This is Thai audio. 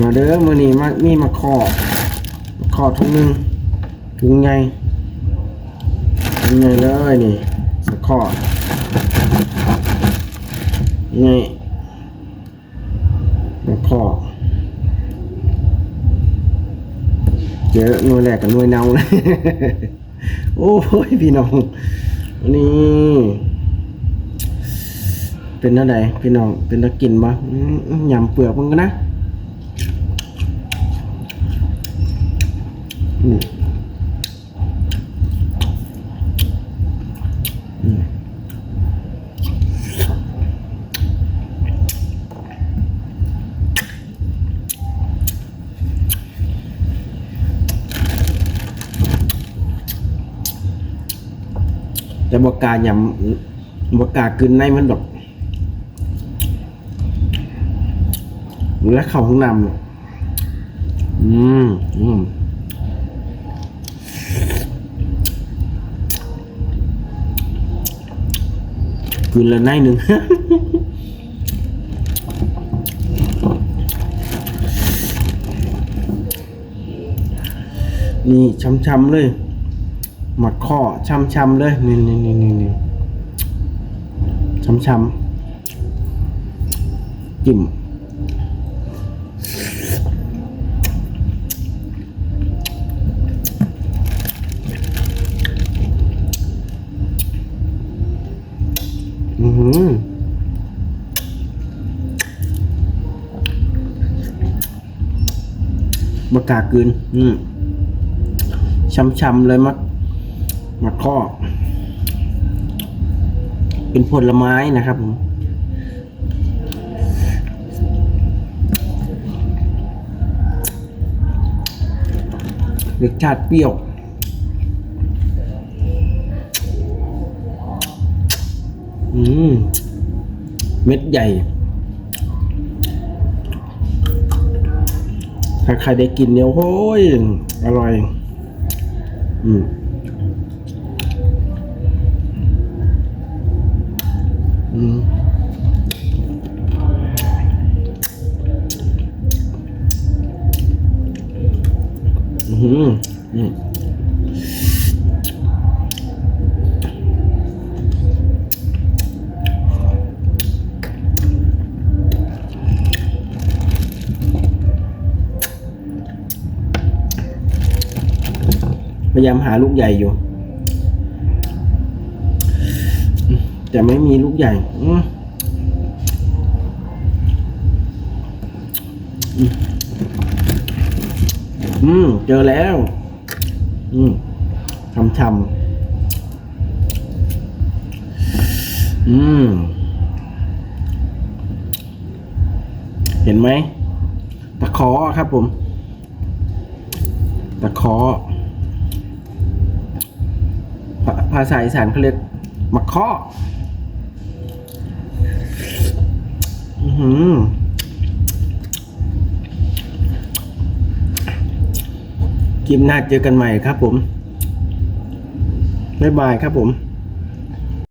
มาเด้อมือนี้มามีมาขอมาขอถุงหนึงถุงใหญ่ถุงใหญ่เลยนี่สะขอนี่มาขอเจอหน่วยแรกกับหน่วยเนาเลยโอ้ยพี่น้องนี่เป็นอะไรพี่น้องเป็นตะกินบ่อืมยำเปลือกมันก็นะอืมอืม แต่บวกล้ายำบกล้ากลืนในมันดอกและเข่าห้องน้ำอืมอืม คืนละไนหนึ่งนี่ช้ำๆเลย หมัดข้อช้ำๆเลยนี่นี่นี่นี่นี่ช้ำๆจิ้ม มากากืน อืมช้ำๆเลยมักมักข้อ เป็นผลไม้นะครับผมรสชาติเปรี้ยว อืม เม็ดใหญ่ ถ้าใครได้กินเนี่ยโอ้ยอร่อย อืมอืมอืม พยายามหาลูกใหญ่อยู่ แต่ไม่มีลูกใหญ่อืมเจอแล้ว อืมชำชำอืม เห็นไหม ตะขอครับผม ตะขอาภาษาอีสานเขาเรียกมะข้ออื้อหืมคลิปหน้าเจอกันใหม่ครับผม บ๊ายบายครับผม